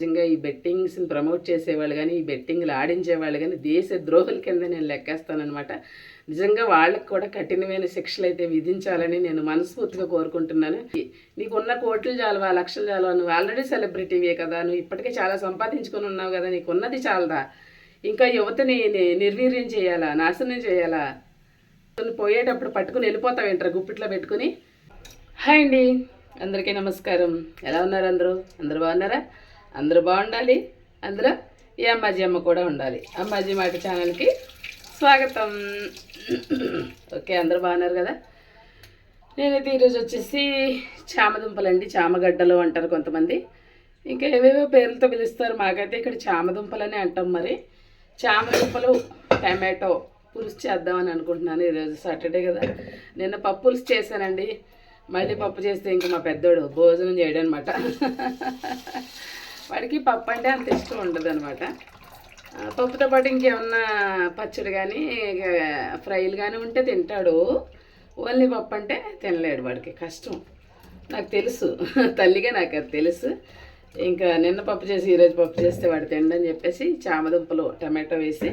నిజంగా ఈ బెట్టింగ్స్ని ప్రమోట్ చేసేవాళ్ళు కానీ ఈ బెట్టింగ్లు ఆడించేవాళ్ళు కానీ దేశ ద్రోహుల కింద నేను లెక్కేస్తానమాట నిజంగా వాళ్ళకి కూడా కఠినమైన శిక్షలు అయితే విధించాలని నేను మనస్ఫూర్తిగా కోరుకుంటున్నాను. నీకు ఉన్న కోట్లు చాలవా లక్షలు చాలవా? నువ్వు ఆల్రెడీ సెలబ్రిటీవే కదా. నువ్వు ఇప్పటికే చాలా సంపాదించుకొని ఉన్నావు కదా. నీకు ఉన్నది చాలదా? ఇంకా యువతని నిర్వీర్యం చేయాలా? నాశనం చేయాలా? పోయేటప్పుడు పట్టుకుని వెళ్ళిపోతావు ఏంట్రా గుప్పిట్లో పెట్టుకుని? హాయ్ అండి. అందరికీ నమస్కారం. ఎలా ఉన్నారు అందరూ? అందరూ బాగున్నారా? అందరూ బాగుండాలి. అందులో ఈ అమ్మాజీ అమ్మ కూడా ఉండాలి. అమ్మాజీ మాట ఛానల్కి స్వాగతం. ఓకే అందరూ బాగున్నారు కదా? నేనైతే ఈరోజు వచ్చేసి చామదుంపలండి చామగడ్డలు అంటారు కొంతమంది. ఇంకా ఏవేవో పేర్లతో పిలుస్తారు. మాకైతే ఇక్కడ చామదుంపలని అంటాం మరి. చామదుంపలు టమాటో పులుసు చేద్దామని అనుకుంటున్నాను ఈరోజు సాటర్డే కదా. నిన్న పప్పు పులుసు చేశానండి. మళ్ళీ పప్పు చేస్తే ఇంక మా పెద్దోడు భోజనం చేయడం అనమాట వాడికి పప్పు అంటే అంత ఇష్టం ఉండదు అనమాట పప్పుతో పాటు ఇంకేమన్నా పచ్చడి కానీ ఫ్రైలు కానీ ఉంటే తింటాడు. ఓన్లీ పప్పు అంటే తినలేడు వాడికి కష్టం. నాకు తెలుసు. తల్లిగా నాకు అది తెలుసు. ఇంకా నిన్న పప్పు చేసి ఈరోజు పప్పు చేస్తే వాడు తినడని చెప్పేసి చామదుంపలు టమాటో వేసి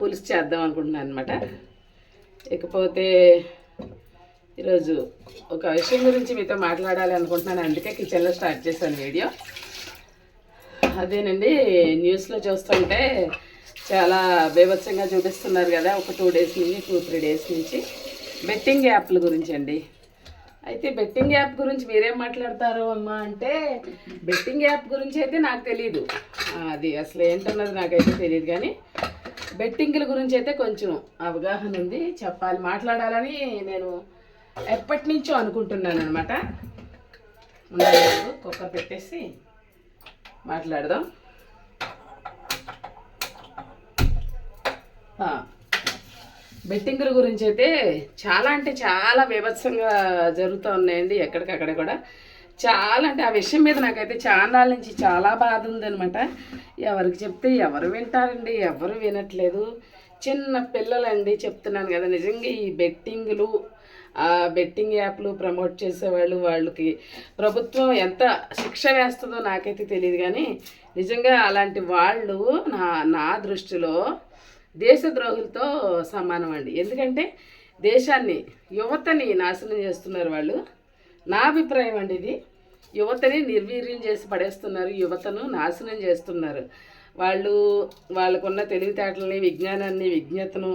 పులుసు చేద్దాం అనుకుంటున్నాను అనమాట ఇకపోతే ఈరోజు ఒక విషయం గురించి మీతో మాట్లాడాలి అనుకుంటున్నాను. అందుకే కిచెన్లో స్టార్ట్ చేశాను వీడియో. అదేనండి న్యూస్లో చూస్తుంటే చాలా బీభత్సంగా చూపిస్తున్నారు కదా ఒక టూ డేస్ నుంచి టూ త్రీ డేస్ నుంచి. బెట్టింగ్ యాప్ల గురించి అండి. అయితే బెట్టింగ్ యాప్ గురించి మీరేం మాట్లాడతారు అమ్మా అంటే బెట్టింగ్ యాప్ గురించి అయితే నాకు తెలియదు అది అసలు ఏంటన్నది నాకైతే తెలియదు కానీ బెట్టింగ్ల గురించి అయితే కొంచెం అవగాహన ఉంది. చెప్పాలి మాట్లాడాలని నేను ఎప్పటి నుంచో అనుకుంటున్నాను అనమాట కుక్కర్ పెట్టేసి. మాట్లాడదాం. బెట్టింగుల గురించి అయితే చాలా అంటే చాలా బీభత్సంగా జరుగుతూ ఉన్నాయండి ఎక్కడికక్కడ కూడా. చాలా అంటే ఆ విషయం మీద నాకైతే చాలా నుంచి చాలా బాధ ఉందనమాట ఎవరికి చెప్తే ఎవరు వింటారండి ఎవరు వినట్లేదు. చిన్న పిల్లలండి చెప్తున్నాను కదా నిజంగా ఈ బెట్టింగులు ఆ బెట్టింగ్ యాప్లు ప్రమోట్ చేసేవాళ్ళు వాళ్ళకి. ప్రభుత్వం ఎంత శిక్ష వేస్తుందో నాకైతే తెలియదు కానీ నిజంగా అలాంటి వాళ్ళు నా నా దృష్టిలో దేశద్రోహులతో సమానం అండి. ఎందుకంటే దేశాన్ని యువతని నాశనం చేస్తున్నారు వాళ్ళు. నా అభిప్రాయం అండి ఇది. యువతని నిర్వీర్యం చేసి పడేస్తున్నారు యువతను నాశనం చేస్తున్నారు. వాళ్ళు వాళ్ళకున్న తెలివితేటలని విజ్ఞానాన్ని విజ్ఞతను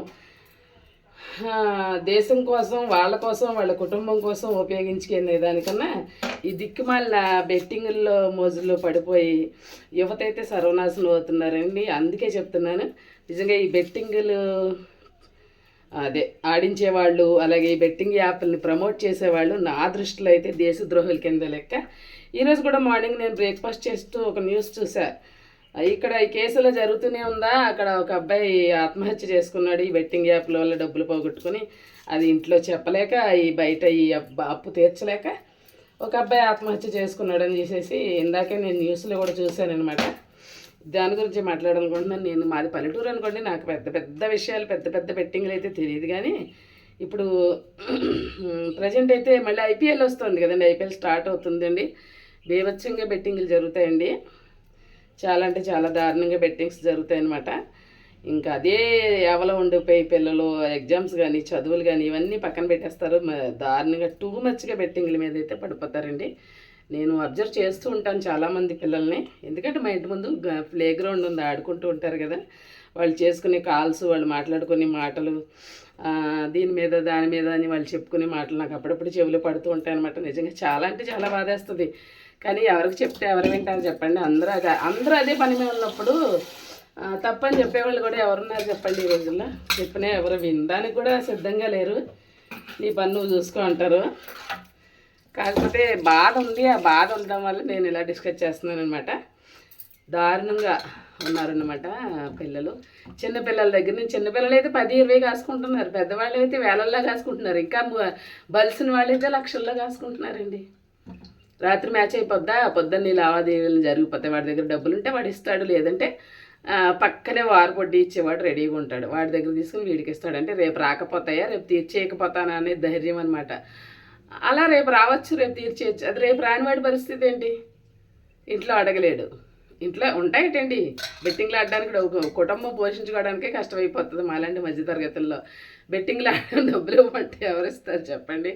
దేశం కోసం వాళ్ళ కోసం వాళ్ళ కుటుంబం కోసం ఉపయోగించుకునే దానికన్నా ఈ దిక్కుమాల బెట్టింగుల్లో మోజుల్లో పడిపోయి యువత అయితే సర్వనాశనం అవుతున్నారండి. అందుకే చెప్తున్నాను నిజంగా ఈ బెట్టింగులు అదే ఆడించేవాళ్ళు అలాగే ఈ బెట్టింగ్ యాప్ని ప్రమోట్ చేసేవాళ్ళు నా దృష్టిలో అయితే దేశద్రోహుల కింద లెక్క. ఈరోజు కూడా మార్నింగ్ నేను బ్రేక్ఫాస్ట్ చేస్తూ ఒక న్యూస్ చూసా. ఇక్కడ ఈ కేసులో జరుగుతూనే ఉందా? అక్కడ ఒక అబ్బాయి ఆత్మహత్య చేసుకున్నాడు ఈ బెట్టింగ్ యాప్ల వల్ల డబ్బులు పోగొట్టుకుని. అది ఇంట్లో చెప్పలేక ఈ బయట ఈ అప్పు తీర్చలేక ఒక అబ్బాయి ఆత్మహత్య చేసుకున్నాడు అని చేసేసి ఇందాకే నేను న్యూస్లో కూడా చూశాను అనమాట దాని గురించి మాట్లాడాలనుకుంటున్నాను. నేను మాది పల్లెటూరు అనుకోండి నాకు పెద్ద పెద్ద విషయాలు పెద్ద పెద్ద బెట్టింగ్లు అయితే తెలియదు కానీ ఇప్పుడు ప్రజెంట్ అయితే మళ్ళీ ఐపీఎల్ వస్తుంది కదండి. ఐపీఎల్ స్టార్ట్ అవుతుందండి. బీభత్సంగా బెట్టింగ్లు జరుగుతాయండి. చాలా అంటే చాలా దారుణంగా బెట్టింగ్స్ జరుగుతాయి అనమాట ఇంకా అదే ఎవలో ఉండిపోయి పిల్లలు ఎగ్జామ్స్ కానీ చదువులు కానీ ఇవన్నీ పక్కన పెట్టేస్తారు. దారుణంగా టూ మచ్గా బెట్టింగ్ల మీద అయితే పడిపోతారండి. నేను అబ్జర్వ్ చేస్తూ ఉంటాను చాలామంది పిల్లల్ని. ఎందుకంటే మా ఇంటి ముందు ప్లే గ్రౌండ్ ఉంది ఆడుకుంటూ ఉంటారు కదా. వాళ్ళు చేసుకునే కాల్స్ వాళ్ళు మాట్లాడుకునే మాటలు దీని మీద దాని మీద అని వాళ్ళు చెప్పుకునే మాటలు నాకు అప్పుడప్పుడు చెవులు పడుతూ ఉంటాయి అనమాట నిజంగా చాలా అంటే చాలా బాధేస్తుంది. కానీ ఎవరికి చెప్తే ఎవరు వింటారు చెప్పండి. అందరూ అదే అందరూ అదే పని మీద ఉన్నప్పుడు తప్పని చెప్పేవాళ్ళు కూడా ఎవరున్నారు చెప్పండి ఈ రోజుల్లో. చెప్పినా ఎవరు వినడానికి కూడా సిద్ధంగా లేరు. నీ పని నువ్వు చూసుకో అంటారు. కాకపోతే బాధ ఉంది. ఆ బాధ ఉండడం వల్ల నేను ఇలా డిస్కస్ చేస్తున్నాను అనమాట దారుణంగా ఉన్నారన్నమాట పిల్లలు. చిన్న పిల్లల దగ్గర నుంచి చిన్నపిల్లలు అయితే పది ఇరవై కాసుకుంటున్నారు. పెద్దవాళ్ళు అయితే వేలల్లో కాసుకుంటున్నారు. ఇంకా మ- బలిసిన వాళ్ళు అయితే లక్షల్లో కాసుకుంటున్నారండి. రాత్రి మ్యాచ్ అయిపోద్దా? పొద్దున్న లావాదేవీలు జరిగిపోతాయి వాడి దగ్గర డబ్బులు ఉంటే వాడు ఇస్తాడు. లేదంటే పక్కనే వారు పొడ్డి ఇచ్చేవాడు రెడీగా ఉంటాడు. వాడి దగ్గర తీసుకుని వీడికి ఇస్తాడు. అంటే రేపు రాకపోతాయా? రేపు తీర్చేయకపోతానా అనే ధైర్యం అనమాట అలా రేపు రావచ్చు రేపు తీర్చేయచ్చు. అది రేపు రానివాడి పరిస్థితి ఏంటి? ఇంట్లో అడగలేడు. ఇంట్లో ఉంటాయటండి బెట్టింగ్లు ఆడడానికి కూడా కుటుంబం పోషించుకోవడానికే కష్టమైపోతుంది మాలాంటి మధ్యతరగతుల్లో. బెట్టింగ్లు ఆడడం డబ్బులు ఇవ్వమంటే ఎవరిస్తారు చెప్పండి?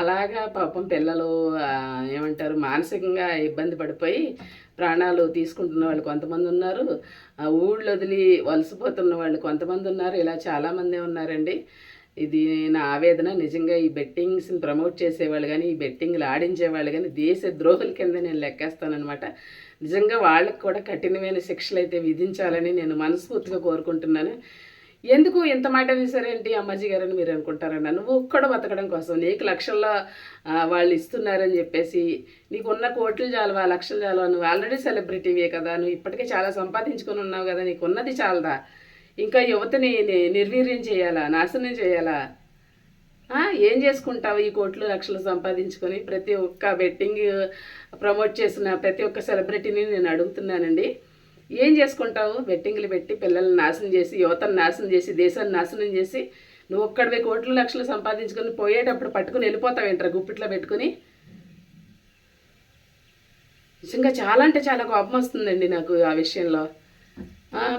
అలాగా పాపం పిల్లలు ఏమంటారు మానసికంగా ఇబ్బంది పడిపోయి ప్రాణాలు తీసుకుంటున్న వాళ్ళు కొంతమంది ఉన్నారు. ఊళ్ళు వదిలి వలసపోతున్న వాళ్ళు కొంతమంది ఉన్నారు. ఇలా చాలామంది ఉన్నారండి. ఇది నా ఆవేదన. నిజంగా ఈ బెట్టింగ్స్ని ప్రమోట్ చేసేవాళ్ళు కానీ ఈ బెట్టింగ్లు ఆడించేవాళ్ళు కానీ దేశ ద్రోహుల కింద నేను లెక్కేస్తానమాట నిజంగా వాళ్ళకి కూడా కఠినమైన శిక్షలు అయితే విధించాలని నేను మనస్ఫూర్తిగా కోరుకుంటున్నాను. ఎందుకు ఇంత మాట అనేసారేంటి అమ్మాజీ గారని మీరు అనుకుంటారన్న? నువ్వు ఒక్కడ బతకడం కోసం నీకు లక్షల్లో వాళ్ళు ఇస్తున్నారని చెప్పేసి నీకు ఉన్న కోట్లు చాలవా లక్షలు చాలవా నువ్వు ఆల్రెడీ సెలబ్రిటీవే కదా నువ్వు ఇప్పటికే చాలా సంపాదించుకొని ఉన్నావు కదా నీకు ఉన్నది చాలదా? ఇంకా యువతని నిర్వీర్యం చేయాలా నాశనం చేయాలా? ఏం చేసుకుంటావు ఈ కోట్లు లక్షలు సంపాదించుకొని ప్రతి ఒక్క బెట్టింగ్ ప్రమోట్ చేసిన ప్రతి ఒక్క సెలబ్రిటీని నేను అడుగుతున్నానండి. ఏం చేసుకుంటావు? బెట్టింగ్లు పెట్టి పిల్లల్ని నాశనం చేసి యువతను నాశనం చేసి దేశాన్ని నాశనం చేసి నువ్వు ఒక్కడివే కోట్లు లక్షలు సంపాదించుకొని పోయేటప్పుడు పట్టుకుని వెళ్ళిపోతావు ఏంట్రా గుప్పిట్లో పెట్టుకుని? నిజంగా చాలా అంటే చాలా కోపం వస్తుందండి నాకు ఆ విషయంలో.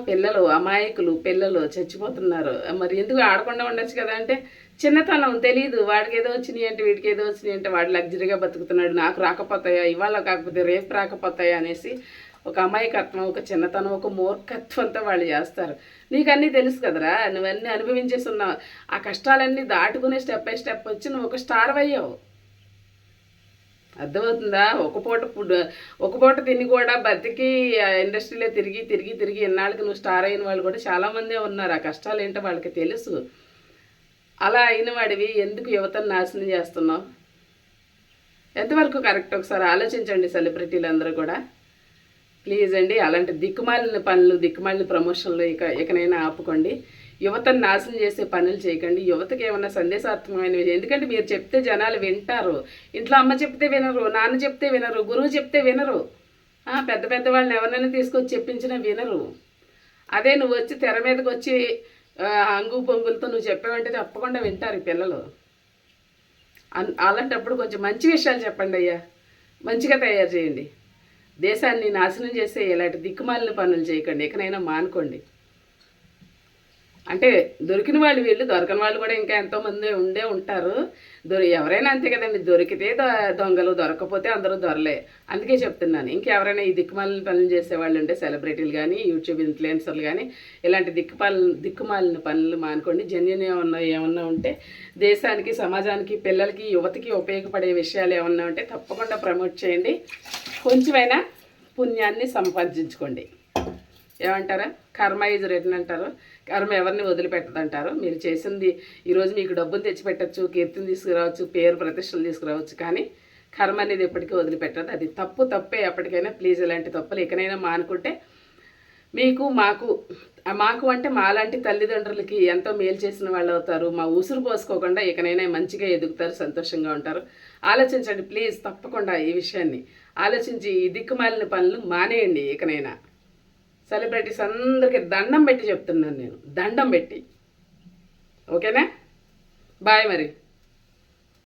పిల్లలు అమాయకులు పిల్లలు చచ్చిపోతున్నారు. మరి ఎందుకు ఆడకుండా ఉండొచ్చు కదా అంటే చిన్నతనం తెలియదు వాడికి ఏదో వచ్చినాయి అంటే వీడికి ఏదో వచ్చినాయి అంటే వాడు లగ్జరీగా బతుకుతున్నాడు. నాకు రాకపోతాయా? ఇవాళ కాకపోతే రేపు రాకపోతాయా అనేసి ఒక అమాయకత్వం ఒక చిన్నతనం ఒక మూర్ఖత్వంతో వాళ్ళు చేస్తారు. నీకు అన్నీ తెలుసు కదరా నువ్వన్నీ అనుభవించేసి ఉన్నావు. ఆ కష్టాలన్నీ దాటుకునే స్టెప్ బై స్టెప్ వచ్చి నువ్వు ఒక స్టార్ అయ్యావు. అర్థమవుతుందా? ఒక పూట ఫుడ్ ఒక పూట తిని కూడా బతికి ఇండస్ట్రీలో తిరిగి తిరిగి తిరిగి ఎన్నాళ్ళకి నువ్వు స్టార్ అయిన వాళ్ళు కూడా చాలామందే ఉన్నారు. ఆ కష్టాలు ఏంటో వాళ్ళకి తెలుసు. అలా అయిన వాడివి ఎందుకు యువతను నాశనం చేస్తున్నావు? ఎంతవరకు కరెక్ట్? ఒకసారి ఆలోచించండి సెలబ్రిటీలు అందరూ కూడా. ప్లీజ్ అండి అలాంటి దిక్కుమాలిన పనులు దిక్కుమాలిన ప్రమోషన్లు ఇక ఇకనైనా ఆపుకోండి. యువతను నాశనం చేసే పనులు చేయకండి. యువతకి ఏమన్నా సందేశాత్మకమైనవి ఎందుకంటే మీరు చెప్తే జనాలు వింటారు. ఇంట్లో అమ్మ చెప్తే వినరు నాన్న చెప్తే వినరు గురువు చెప్తే వినరు. పెద్ద పెద్ద వాళ్ళని ఎవరినైనా తీసుకొచ్చి చెప్పించినా వినరు. అదే నువ్వు వచ్చి తెర మీదకి వచ్చి అంగు పొంగులతో నువ్వు చెప్పావంటే తప్పకుండా వింటారు ఈ పిల్లలు. అన్- అలాంటప్పుడు కొంచెం మంచి విషయాలు చెప్పండి అయ్యా. మంచిగా తయారు చేయండి. దేశాన్ని నాశనం చేసే ఇలాంటి దిక్కుమాలిన పనులు చేయకండి. ఎక్కడైనా మానుకోండి. అంటే దొరికిన వాళ్ళు వీళ్ళు దొరకని వాళ్ళు కూడా ఇంకా ఎంతోమంది ఉండే ఉంటారు. దొరి ఎవరైనా అంతే కదండి. దొరికితే దొ- దొంగలు దొరకకపోతే అందరూ దొరలే. అందుకే చెప్తున్నాను. ఇంకెవరైనా ఈ దిక్కుమాలిన పనులు చేసేవాళ్ళు ఉంటే సెలబ్రిటీలు కానీ యూట్యూబ్ ఇన్ఫ్లుయెన్సర్లు కానీ ఇలాంటి దిక్కుపాల దిక్కుమాలిన పనులు మానుకోండి. జన్యున్ ఏమన్నా ఏమన్నా ఉంటే దేశానికి సమాజానికి పిల్లలకి యువతకి ఉపయోగపడే విషయాలు ఏమన్నా ఉంటే తప్పకుండా ప్రమోట్ చేయండి. కొంచెమైనా పుణ్యాన్ని సంపాదించుకోండి. ఏమంటారా? కర్మ ఈజ్ రిటర్న్ అంటారు. కర్మ ఎవరిని వదిలిపెట్టదంటారు. మీరు చేసింది ఈరోజు మీకు డబ్బులు తెచ్చిపెట్టచ్చు కీర్తిని తీసుకురావచ్చు పేరు ప్రతిష్టలు తీసుకురావచ్చు కానీ కర్మ అనేది ఎప్పటికీ వదిలిపెట్టదు. అది తప్పు తప్పే ఎప్పటికైనా ప్లీజ్ ఇలాంటి తప్పులు ఎక్కడైనా మానుకుంటే మీకు మాకు మాకు అంటే మాలాంటి తల్లిదండ్రులకి ఎంతో మేలు చేసిన వాళ్ళు అవుతారు. మా ఉసురు పోసుకోకుండా ఇకనైనా మంచిగా ఎదుగుతారు సంతోషంగా ఉంటారు. ఆలోచించండి ప్లీజ్ తప్పకుండా ఈ విషయాన్ని. ఆలోచించి ఈ దిక్కుమాలిన పనులు మానేయండి ఇకనైనా. సెలబ్రిటీస్ అందరికీ దండం పెట్టి చెప్తున్నాను నేను. దండం పెట్టి. ఓకేనా? బాయ్ మరి.